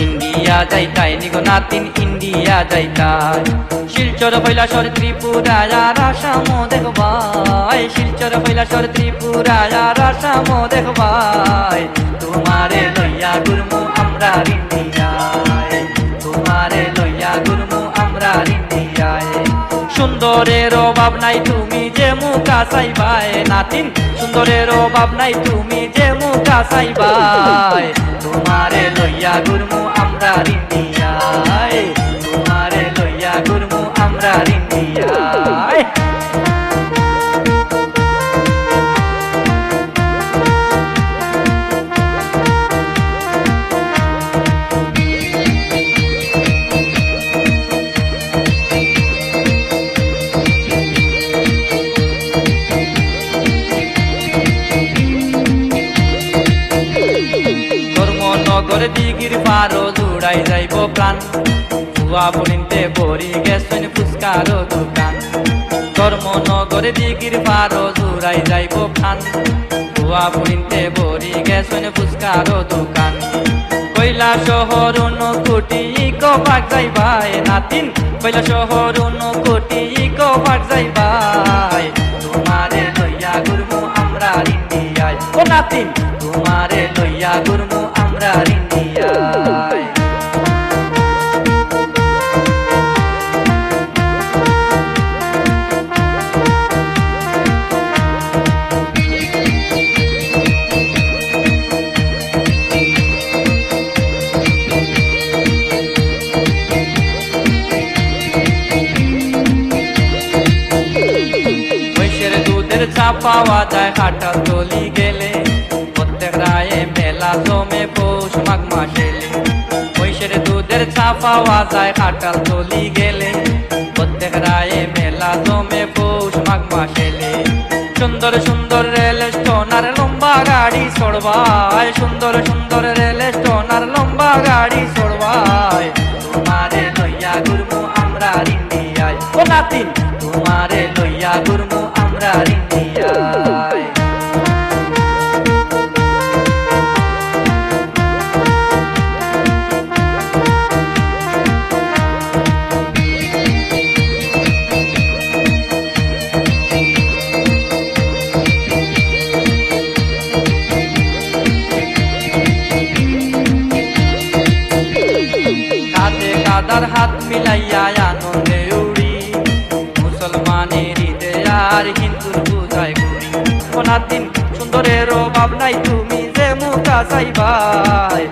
India যাইতাই নিগো নাতিন ইন্ডিয়া যাইতাই শিলচর কৈলাসর ত্রিপুরা আর আসাম দেখবাই শিলচর কৈলাসর ত্রিপুরা আর আসাম দেখবাই তোমারে লইয়া গুরমু আমরা সুন্দরের অভাব নাই, তুমি যে মুখা সাইবাই নাতিন, সুন্দরের অভাব নাই, তুমি যে মুখা সাইবাই তোমারে লইয়া গুরমু আমরা ইন্ডিয়ায় দিগির পারো দৌড়াই যাইব প্রাণ। ভুয়া বলিনতে বরি গেছেন ফুসকারো দোকান। ধর্মনগর দিগির পারো দৌড়াই যাইব প্রাণ। ভুয়া বলিনতে বরি গেছেন ফুসকারো দোকান। কইলা শহর কোটি কবাক যাইবাই নাতিন। কইলা শহর কোটি কবাক যাইবাই। তোমারে লইয়া গুরমু আমরা ইন্ডিয়ায়। ও নাতিন, তোমারে লইয়া গুরমু দুধের চা পাওয়া যায় হাটাল তলি গেলে। প্রত্যেক রায়ে মেলা জমে পৌষ মাঘ মাসেলে মহিষের দুধের চা পাওয়া যায় হাটাল তলি গেলে। প্রত্যেক রায়ে মেলা জমে পৌষ মাঘ মাসেলে সুন্দর সুন্দর রেল স্টোন আর লম্বা গাড়ি চড়বায়। সুন্দর সুন্দর রেল স্টোন আর লম্বা গাড়ি চড়বায়। তোমারে লইয়া গুরমু আমরা ইন্ডিয়ায়। ও নাতিন তোমারে লইয়া গুরমু আমরা ইন্ডিয়ায় কাঁধে কাদার হাত মিলাইয়া আনন্দে আর হিন্দুর পূজায় ঘুরি। দিন সুন্দরের অভাব নাই তুমি যে মুখা চাইবাই।